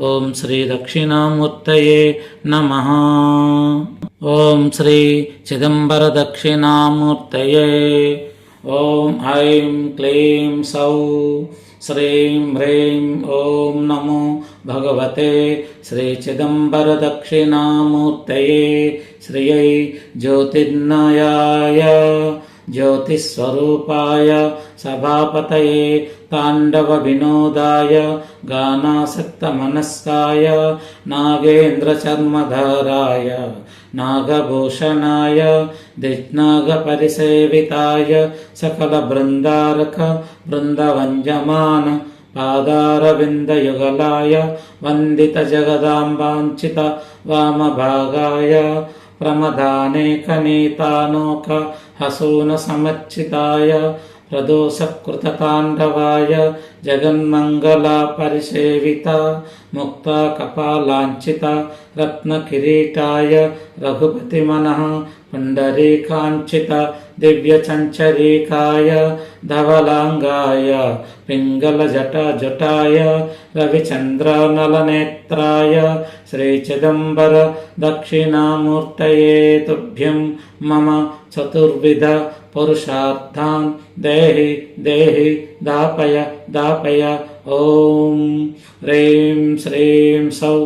ఓం శ్రీ దక్షిణామూర్తయే నమ. ఓం శ్రీ చిదంబర దక్షిణామూర్తయే. ఓం ఐం క్లీం సౌ. శ్రీం హ్రీం ఓం నమో భగవతే శ్రీ చిదంబర దక్షిణామూర్తయే. శ్రియై జ్యోతిర్నయాయ జ్యోతిస్వరూపాయ సభాపతయే తాండవ వినోదాయ గానాసక్తమనస్కాయ నాగేంద్రచర్మధరాయ నాగభూషణాయ దిగ్నాగపరిసేవితాయ సకల బృందారక బృందవంజమాన పాదారవిందయుగలాయ వందిత జగదాంబాంచిత వామభాగాయ ప్రమదానేకనీతానోక హసూన సమర్చితాయ ప్రదోషకృతతాండవాయ జగన్మంగళ పరిసేవిత ముక్త కపాలాంచిత రత్నకిరీటాయ రఘుపతి మనః పుండరీకాంచిత దివ్యచంచరీకాయ ధవలాంగాయ పింగళజట జటాయ రవిచంద్రనలనేత్రాయ శ్రీచిదంబర దక్షిణామూర్తయే తుభ్యం మమ చతుర్విధ పురుషార్థాన్ దేహి దేహి దాపయ దాపయ ఓం హ్రీం శ్రీం సౌ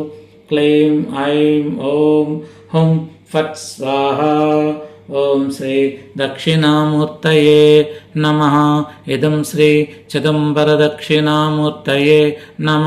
క్లీం ఐం ఓం హుం ఫట్ స్వాహ ఓం శ్రీ దక్షిణామూర్తయే నమ